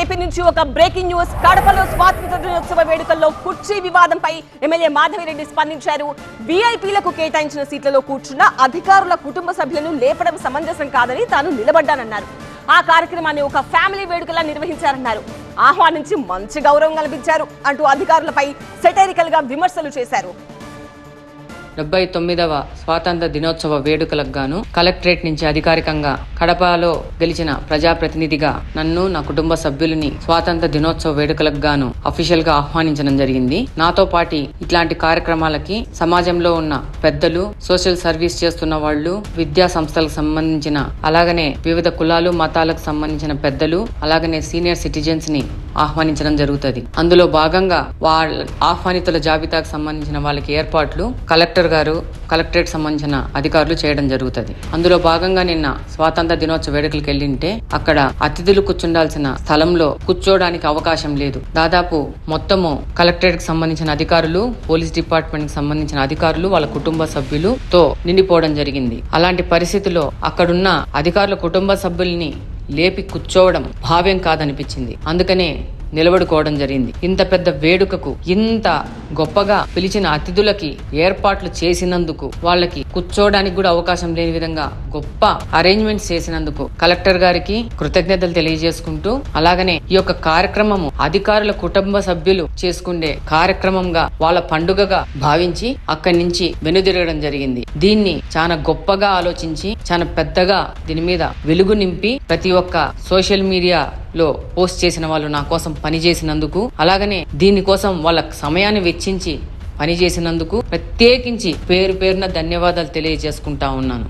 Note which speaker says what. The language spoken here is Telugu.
Speaker 1: ఏపీ నుంచి ఒక బ్రేకింగ్ న్యూస్. కడపలో స్వాతంత్ర దినోత్సవ వేడుకల్లో కుర్చీ వివాదంపై ఎమ్మెల్యే మాధవిరెడ్డి స్పందించారు. వీఐపీలకు కేటాయించిన సీట్లలో కూర్చున్న అధికారుల కుటుంబ సభ్యులను లేపడం సమంజసం కాదని తాను నిలబడ్డానన్నారు. ఆ కార్యక్రమాన్ని ఒక ఫ్యామిలీ వేడుకలా నిర్వహించారన్నారు. ఆహ్వానించి మంచి గౌరవం కల్పించారు అంటూ అధికారులపై సెటైరికల్గా విమర్శలు చేశారు.
Speaker 2: డెబ్బై తొమ్మిదవ స్వాతంత్ర దినోత్సవ వేడుకలకు గాను కలెక్టరేట్ నుంచి అధికారికంగా కడపలో గెలిచిన ప్రజాప్రతినిధిగా నన్ను నా కుటుంబ సభ్యులని స్వాతంత్ర దినోత్సవ వేడుకలకు గాను అఫీషియల్గా ఆహ్వానించడం జరిగింది. నాతో పాటి ఇట్లాంటి కార్యక్రమాలకి సమాజంలో ఉన్న పెద్దలు సోషల్ సర్వీస్ చేస్తున్న వాళ్ళు విద్యా సంస్థలకు సంబంధించిన అలాగనే వివిధ కులాలు మతాలకు సంబంధించిన పెద్దలు అలాగనే సీనియర్ సిటిజన్స్ని ఆహ్వానించడం జరుగుతుంది. అందులో భాగంగా వాళ్ళ ఆహ్వానితుల జాబితాకు సంబంధించిన వాళ్ళకి ఏర్పాట్లు కలెక్టర్ గారు కలెక్టరేట్ సంబంధించిన అధికారులు చేయడం జరుగుతుంది. అందులో భాగంగా నిన్న స్వాతంత్ర దినోత్సవ వేడుకలకు వెళ్ళింటే అక్కడ అతిథులు కూర్చుండాల్సిన స్థలంలో కూర్చోడానికి అవకాశం లేదు. దాదాపు మొత్తము కలెక్టరేట్కి సంబంధించిన అధికారులు పోలీస్ డిపార్ట్మెంట్కి సంబంధించిన అధికారులు వాళ్ళ కుటుంబ సభ్యులు తో నిండిపోవడం జరిగింది. అలాంటి పరిస్థితిలో అక్కడున్న అధికారుల కుటుంబ సభ్యుల్ని లేపి కూర్చోవడం భావ్యం కాదనిపించింది. అందుకనే నిలబడుకోవడం జరిగింది. ఇంత పెద్ద వేడుకకు ఇంత గొప్పగా పిలిచిన అతిథులకి ఏర్పాట్లు చేసినందుకు వాళ్ళకి కూర్చోవడానికి కూడా అవకాశం లేని విధంగా గొప్ప అరేంజ్మెంట్స్ చేసినందుకు కలెక్టర్ గారికి కృతజ్ఞతలు తెలియజేసుకుంటూ అలాగనే ఈ యొక్క కార్యక్రమము అధికారుల కుటుంబ సభ్యులు చేసుకునే కార్యక్రమంగా వాళ్ళ పండుగగా భావించి అక్కడి నుంచి వెనుదిరగడం జరిగింది. దీన్ని చాలా గొప్పగా ఆలోచించి చాలా పెద్దగా దీని మీద వెలుగు నింపి ప్రతి ఒక్క సోషల్ మీడియా లో పోస్ట్ చేసిన వాళ్ళు నా కోసం పని చేసినందుకు అలాగనే దీనికోసం వాళ్ళ సమయాన్ని వెచ్చించి పని చేసినందుకు ప్రత్యేకించి పేరు పేరున ధన్యవాదాలు తెలియజేసుకుంటా ఉన్నాను.